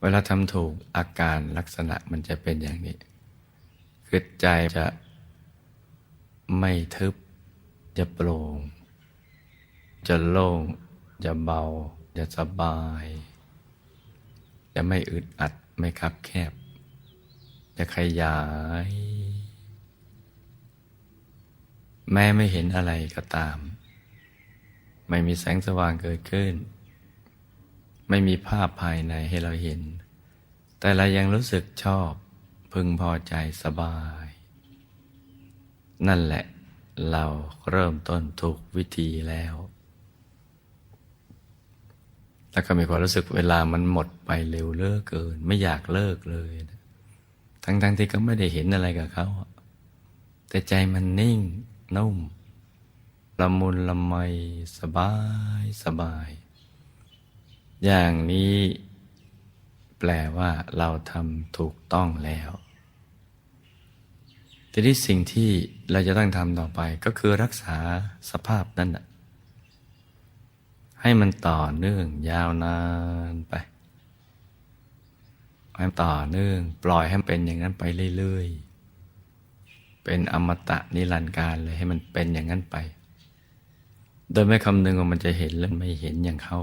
เวลาทำถูกอาการลักษณะมันจะเป็นอย่างนี้ คือใจจะไม่ทึบ จะโปร่ง จะโล่ง จะเบา จะสบาย จะไม่อึดอัดไม่คับแคบ จะขยาย แม้ไม่เห็นอะไรก็ตาม ไม่มีแสงสว่างเกิดขึ้น ไม่มีภาพภายในให้เราเห็น แต่เรายังรู้สึกชอบพึงพอใจสบาย นั่นแหละ เราเริ่มต้นถูกวิธีแล้ว แล้วก็มีความรู้สึกเวลามันหมดไปเร็วเลิกเกิน ไม่อยากเลิกเลย ทั้งๆทที่ก็ไม่ได้เห็นอะไรกับเขาแต่ใจมันนิ่งนุ่มละมุนละไมสบายสบาย อย่างนี้แปลว่าเราทำถูกต้องแล้ว ทีนี้สิ่งที่เราจะต้องทำต่อไปก็คือรักษาสภาพนั้นน่ะให้มันต่อเนื่องยาวนานไปให้มันต่อเนื่อง ปล่อยให้มันเป็นอย่างนั้นไปเรื่อยๆ เป็นอมตะนิรันดร์การเลยให้มันเป็นอย่างนั้นไป โดยไม่คำนึงว่ามันจะเห็นหรือไม่เห็นอย่างเขา